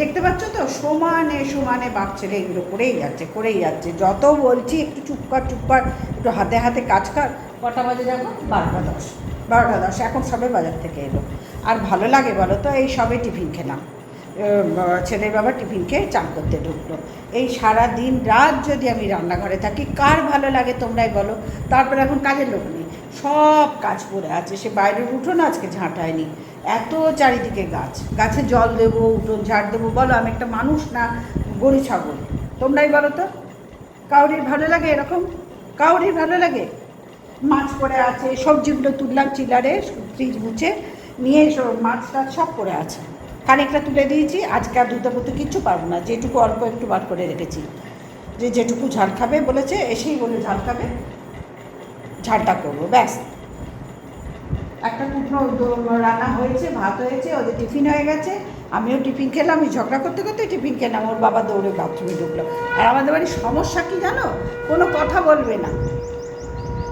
দেখতে পাচ্ছ তো? সমানে সমানে বাপ ছেলে এগুলো করেই যাচ্ছে করেই যাচ্ছে। যত বলছি, একটু চুপ কর চুপ কর, একটু হাতে হাতে কাজ কর। কটা বাজে দেখো বারোটা দশ। বারোটা দশ, এখন সবে বাজার থেকে এলো। আর ভালো লাগে বলো তো, এই সবে টিফিন খেলাম। ছেলের বাবা টিফিন খেয়ে চান করতে ঢুকলো। এই সারা দিন রাত যদি আমি রান্নাঘরে থাকি, কার ভালো লাগে তোমরাই বলো। তারপরে এখন কাজের লোক নেই। সব কাজ পড়ে আছে। সে বাইরের উঠোন আজকে ঝাঁটায়নি। এত চারিদিকে গাছ। গাছে জল দেবো, উঠোন ঝাড় দেবো। বলো, আমি একটা মানুষ না, গরু, ছাগল? তোমরাই বলো তো। কাউরির ভালো লাগে এরকম? কাউরির ভালো লাগে? মাছ পড়ে আছে সবজিগুলো তুললাম চিলারে, ফ্রিজ মুছে নিয়ে সব মাছ টাছ সব পড়ে আছে। খানিকটা তুলে দিয়েছি, আজকে আর দুটো মতো কিচ্ছু পারব না। যেটুকু অল্প একটু বার করে রেখেছি। যে যেটুকু ঝাল খাবে বলেছে, এসেই বলে ঝাল খাবে। ঝালটা করব, ব্যাস। একটা কুটনো রান্না হয়েছে, ভাত হয়েছে, ওদের টিফিন হয়ে গেছে। আমিও টিফিন খেলাম আমি ঝগড়া করতে করতে টিফিন খেলাম, ওর বাবা দৌড়ে বাথরুমে ঢুকলো। আর আমাদের বাড়ির সমস্যা কি জানো? কোনো কথা বলবে না।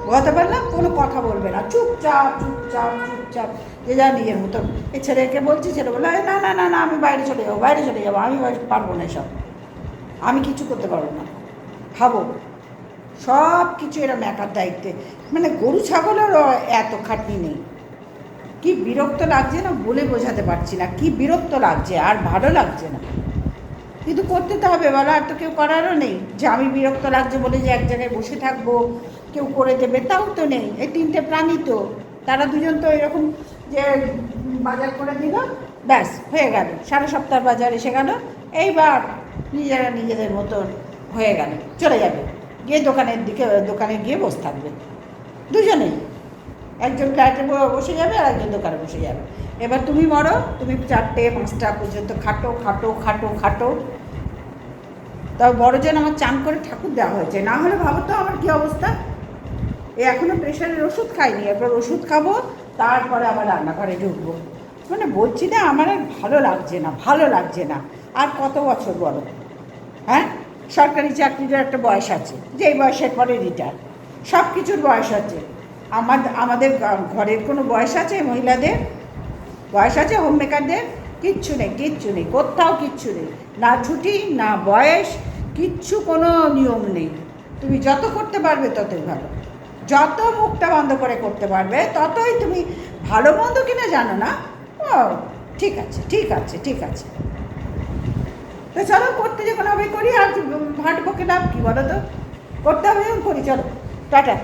বলতে পারলাম কোনো কথা বলবে না। চুপচাপ চুপচাপ চুপচাপ, যে যা নিজের মতন এই ছেলেকে বলছি, ছেলে বলে না না না না, আমি বাইরে চলে যাব, বাইরে চলে যাব, আমি পারব না এসব। আমি কিছু করতে পারব না। ভাবো সব কিছু এরম একার দায়িত্বে। মানে গরু, ছাগলেরও এত খাটনি নেই। কি বিরক্ত লাগছে না বলে বোঝাতে পারছি না। কি বিরক্ত লাগছে, আর ভালো লাগছে না। কিন্তু করতে তো হবে, বলো, আর তো কেউ করারও নেই। যে আমি বিরক্ত লাগছে বলে যে এক জায়গায় বসে থাকব, কেউ করে দেবে, তাও তো নেই। এই তিনটে প্রাণী তো। তারা দুজন তো এরকম যে বাজার করে দিল, ব্যাস, হয়ে গেল। সারা সপ্তাহ বাজার এসে গেল। এইবার নিজেরা নিজেদের মতন হয়ে গেল। চলে যাবে। গিয়ে দোকানের দিকে, দোকানে গিয়ে বসে থাকবে। দুজনেই। একজন ফ্ল্যাটে বসে যাবে আর একজন দোকানে বসে যাবে। এবার তুমি মরো, তুমি চারটে, পাঁচটা পর্যন্ত খাটো খাটো খাটো খাটো। তবে বড় যেন আমার চান করে ঠাকুর দেওয়া হয়েছে। না হলে ভাবো তো আমার কী অবস্থা। এ এখনও প্রেশারের ওষুধ খাইনি। এরপর ওষুধ খাব, তারপরে আবার রান্নাঘরে ঢুকবো। মানে বলছি না, আমার আর ভালো লাগছে না, ভালো লাগছে না। আর কত বছর বড় হ্যাঁ? সরকারি চাকরির একটা বয়স আছে, যেই বয়সের পরে রিটায়ার সব কিছুর বয়স আছে। আমাদের আমাদের ঘরের কোনো বয়স আছে মহিলাদের? বয়স আছে হোম মেকারদের কিচ্ছু নেই কিচ্ছু নেই, কোথাও কিচ্ছু নেই। না ছুটি, না বয়স, কিচ্ছু কোনো নিয়ম নেই। তুমি যত করতে পারবে ততই ভালো। যত মুখটা বন্ধ করে করতে পারবে ততই তুমি ভালো মন্দ কিনা জানো না? ও, ঠিক আছে ঠিক আছে ঠিক আছে। তো চলো করতে যখন হবে করি, আর ভাট বকে লাভ কি বলো তো? করতে হবে যখন করি, চলো, টাটা।